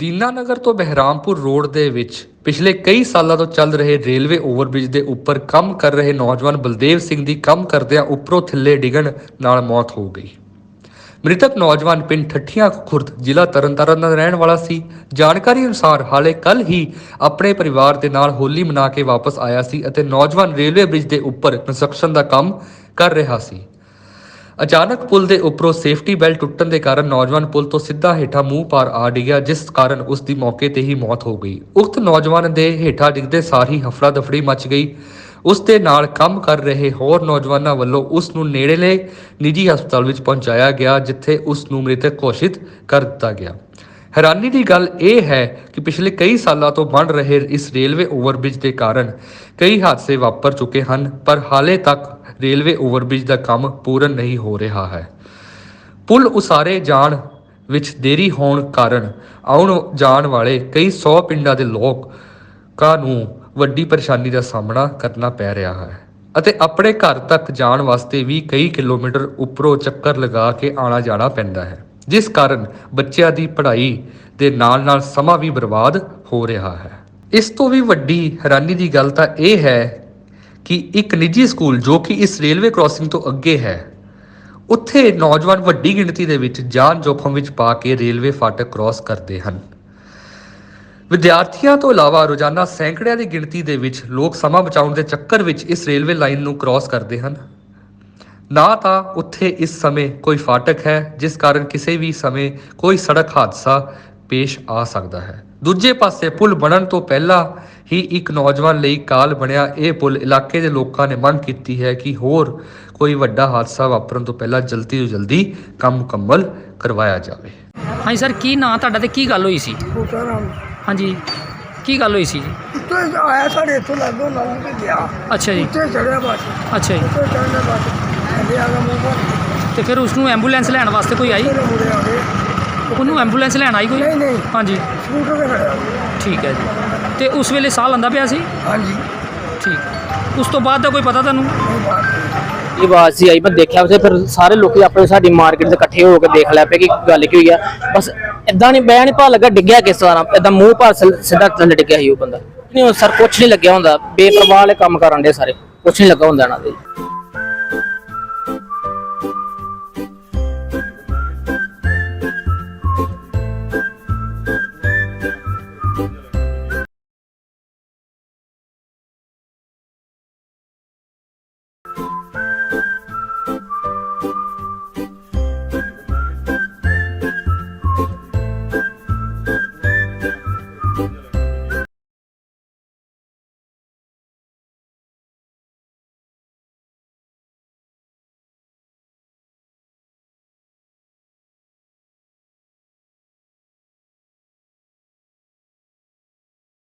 ਦੀਨਾਨਗਰ ਤੋਂ ਬਹਿਰਾਮਪੁਰ ਰੋਡ ਦੇ ਵਿੱਚ ਪਿਛਲੇ ਕਈ ਸਾਲਾਂ ਤੋਂ ਚੱਲ ਰਹੇ ਰੇਲਵੇ ਓਵਰਬ੍ਰਿਜ ਦੇ ਉੱਪਰ ਕੰਮ ਕਰ ਰਹੇ ਨੌਜਵਾਨ ਬਲਦੇਵ ਸਿੰਘ ਦੀ ਕੰਮ ਕਰਦਿਆਂ ਉੱਪਰੋਂ ਥੱਲੇ ਡਿੱਗਣ ਨਾਲ ਮੌਤ ਹੋ ਗਈ। ਮ੍ਰਿਤਕ ਨੌਜਵਾਨ ਪਿੰਡ ਠੱਠੀਆਂ ਖੁਰਦ ਜ਼ਿਲ੍ਹਾ ਤਰਨਤਾਰਨ ਦਾ ਰਹਿਣ ਵਾਲਾ ਸੀ। ਜਾਣਕਾਰੀ ਅਨੁਸਾਰ ਹਾਲੇ ਕੱਲ ਹੀ ਆਪਣੇ ਪਰਿਵਾਰ ਦੇ ਨਾਲ ਹੋਲੀ ਮਨਾ ਕੇ ਵਾਪਸ ਆਇਆ ਸੀ ਅਤੇ ਨੌਜਵਾਨ ਰੇਲਵੇ ਬ੍ਰਿਜ ਦੇ ਉੱਪਰ ਕੰਸਟਰਕਸ਼ਨ ਦਾ ਕੰਮ ਕਰ ਰਿਹਾ ਸੀ। ਅਚਾਨਕ ਪੁਲ ਦੇ ਉੱਪਰੋਂ ਸੇਫਟੀ ਬੈਲਟ ਟੁੱਟਣ ਦੇ ਕਾਰਨ ਨੌਜਵਾਨ ਪੁਲ ਤੋਂ ਸਿੱਧਾ ਹੇਠਾਂ ਮੂੰਹ ਪਾਰ ਆ ਡਿੱਗਿਆ, ਜਿਸ ਕਾਰਨ ਉਸ ਦੀ ਮੌਕੇ ਤੇ ਹੀ ਮੌਤ ਹੋ ਗਈ। ਉਕਤ ਨੌਜਵਾਨ ਦੇ ਹੇਠਾਂ ਡਿੱਗਦੇ ਸਾਰ ਹੀ ਹਫੜਾ ਦਫੜੀ ਮਚ ਗਈ। ਉਸ ਦੇ ਨਾਲ ਕੰਮ ਕਰ ਰਹੇ ਹੋਰ ਨੌਜਵਾਨਾਂ ਵੱਲੋਂ ਉਸ ਨੂੰ ਨੇੜਲੇ ਨਿੱਜੀ ਹਸਪਤਾਲ ਵਿੱਚ ਪਹੁੰਚਾਇਆ ਗਿਆ, ਜਿੱਥੇ ਉਸ ਨੂੰ ਮ੍ਰਿਤਕ ਘੋਸ਼ਿਤ ਕਰ ਦਿੱਤਾ ਗਿਆ। ਹੈਰਾਨੀ ਦੀ ਗੱਲ ਇਹ ਹੈ ਕਿ ਪਿਛਲੇ ਕਈ ਸਾਲਾਂ ਤੋਂ ਬਣ ਰਹੇ ਇਸ ਰੇਲਵੇ ਓਵਰਬ੍ਰਿਜ ਦੇ ਕਾਰਨ ਕਈ ਹਾਦਸੇ ਵਾਪਰ ਚੁੱਕੇ ਹਨ, ਪਰ ਹਾਲੇ ਤੱਕ ਰੇਲਵੇ ਓਵਰਬ੍ਰਿਜ ਦਾ ਕੰਮ ਪੂਰਨ ਨਹੀਂ ਹੋ ਰਿਹਾ ਹੈ। ਪੁਲ ਉਸਾਰੇ ਜਾਣ ਵਿੱਚ ਦੇਰੀ ਹੋਣ ਕਾਰਨ ਆਉਣ ਜਾਣ ਵਾਲੇ ਕਈ ਸੌ ਪਿੰਡਾਂ ਦੇ ਲੋਕਾਂ ਨੂੰ ਵੱਡੀ ਪਰੇਸ਼ਾਨੀ ਦਾ ਸਾਹਮਣਾ ਕਰਨਾ ਪੈ ਰਿਹਾ ਹੈ ਅਤੇ ਆਪਣੇ ਘਰ ਤੱਕ ਜਾਣ ਵਾਸਤੇ ਵੀ ਕਈ ਕਿਲੋਮੀਟਰ ਉੱਪਰੋਂ ਚੱਕਰ ਲਗਾ ਕੇ ਆਣਾ ਜਾਣਾ ਪੈਂਦਾ ਹੈ। ਜਿਸ ਕਾਰਨ ਬੱਚਿਆਂ ਦੀ ਪੜ੍ਹਾਈ ਦੇ ਨਾਲ-ਨਾਲ ਸਮਾਂ ਵੀ ਬਰਬਾਦ ਹੋ ਰਿਹਾ ਹੈ। ਇਸ ਤੋਂ ਵੀ ਵੱਡੀ ਹੈਰਾਨੀ ਦੀ ਗੱਲ ਤਾਂ ਇਹ ਹੈ ਕਿ ਇੱਕ ਨਿੱਜੀ ਸਕੂਲ ਜੋ ਕਿ ਇਸ ਰੇਲਵੇ ਕ੍ਰਾਸਿੰਗ ਤੋਂ ਅੱਗੇ ਹੈ, ਉੱਥੇ ਨੌਜਵਾਨ ਵੱਡੀ ਗਿਣਤੀ ਦੇ ਵਿੱਚ ਜਾਨ ਜੋਖਮ ਵਿੱਚ ਪਾ ਕੇ ਰੇਲਵੇ ਫਾਟਕ ਕ੍ਰਾਸ ਕਰਦੇ ਹਨ। ਵਿਦਿਆਰਥੀਆਂ ਤੋਂ ਇਲਾਵਾ ਰੋਜ਼ਾਨਾ ਸੈਂਕੜਿਆਂ ਦੀ ਗਿਣਤੀ ਦੇ ਵਿੱਚ ਲੋਕ ਸਮਾਂ ਬਚਾਉਣ ਦੇ ਚੱਕਰ ਵਿੱਚ ਇਸ ਰੇਲਵੇ ਲਾਈਨ ਨੂੰ ਕ੍ਰਾਸ ਕਰਦੇ ਹਨ। ਨਾ ਤਾਂ ਉੱਥੇ ਇਸ ਸਮੇਂ ਕੋਈ ਫਾਟਕ ਹੈ ਜਿਸ ਕਾਰਨ ਕਿਸੇ ਵੀ ਸਮੇਂ ਕੋਈ ਸੜਕ ਹਾਦਸਾ ਪੇਸ਼ ਆ ਸਕਦਾ ਹੈ। ਦੂਜੇ ਪਾਸੇ ਪੁਲ ਬਣਨ ਤੋਂ ਪਹਿਲਾਂ ਹੀ ਇੱਕ ਨੌਜਵਾਨ ਲਈ ਕਾਲ ਬਣਿਆ। ਇਹ ਪੁਲ ਇਲਾਕੇ ਦੇ ਲੋਕਾਂ ਨੇ ਮੰਗ ਕੀਤੀ ਹੈ ਕਿ ਹੋਰ ਕੋਈ ਵੱਡਾ ਹਾਦਸਾ ਵਾਪਰਨ ਤੋਂ ਪਹਿਲਾਂ ਜਲਦੀ ਤੋਂ ਜਲਦੀ ਕੰਮ ਮੁਕੰਮਲ ਕਰਵਾਇਆ ਜਾਵੇ। ਹਾਂਜੀ ਸਰ ਕੀ ਨਾਂ ਤੁਹਾਡਾ ਤੇ ਕੀ ਗੱਲ ਹੋਈ ਸੀ? ਬੂਟਾ ਰਾਮ ਹਾਂਜੀ ਕੀ ਗੱਲ ਹੋਈ ਸੀ ਜੀ? ਉੱਤੇ ਆਇਆ ਸਾਡੇ ਇੱਥੋਂ ਲੱਗੋ ਲੰਘ ਕੇ ਗਿਆ। ਅੱਛਾ ਜੀ। ਉੱਤੇ ਚੜਿਆ ਬਸ। ਅੱਛਾ ਜੀ। ਉੱਤੇ ਚੜ੍ਹਨੇ ਬਸ ਅੱਗੇ ਆ ਗਿਆ ਮੂੰਹ ਭਰ ਤੇ ਫਿਰ ਉਸ ਨੂੰ ਐਂਬੂਲੈਂਸ ਲੈਣ ਵਾਸਤੇ ਕੋਈ ਆਈ? ਤੇਰੇ ਮੁੰਡੇ ਆ ਗਏ। ਉਹਨੂੰ ਐਂਬੂਲੈਂਸ ਲੈਣ ਆਈ ਕੋਈ? ਨਹੀਂ ਨਹੀਂ। ਹਾਂਜੀ। ਸਕੂਟਰ ਤੇ ਖੜਿਆ ਠੀਕ ਹੈ ਜੀ। ਤੇ ਉਸ ਵੇਲੇ ਸਾਹ ਲੰਦਾ ਪਿਆ ਸੀ? ਹਾਂਜੀ। ਠੀਕ। ਉਸ ਤੋਂ ਬਾਅਦ ਦਾ ਕੋਈ ਪਤਾ ਤੁਹਾਨੂੰ? ਉਹ ਬਾਤ ਇਹ ਆਵਾਜ਼ ਸੀ ਆਈ ਮੈਂ ਦੇਖਿਆ ਉੱਥੇ ਫਿਰ ਸਾਰੇ ਲੋਕੀ ਆਪਣੇ ਸਾਡੀ ਮਾਰਕੀਟ ਦੇ ਇਕੱਠੇ ਹੋ ਕੇ ਦੇਖ ਲਿਆ ਪਏ ਕਿ ਗੱਲ ਕੀ ਹੋਈ ਆ। ਬਸ ਇਦਾਂ ਨਹੀਂ ਨਹੀਂ ਪਾ ਲੱਗਾ ਡਿੱਗਿਆ ਕਿਸ ਤਰ੍ਹਾਂ ਇਦਾਂ ਮੂੰਹ ਸਿ- ਸਿੱਧਾ ਥੱਲੇ ਡਿੱਗਿਆ ਸੀ ਉਹ ਬੰਦਾ। ਨਹੀਂ ਉਹ ਸਰ ਕੁਛ ਨਹੀਂ ਲੱਗਿਆ ਹੁੰਦਾ। ਬੇਪਰਵਾਹ ਵਾਲੇ ਕੰਮ ਕਰਨ ਦੇ ਸਾਰੇ। ਕੁਛ ਨਹੀਂ ਲੱਗਾ ਹੁੰਦਾ ਇਹਨਾਂ ਦੇ।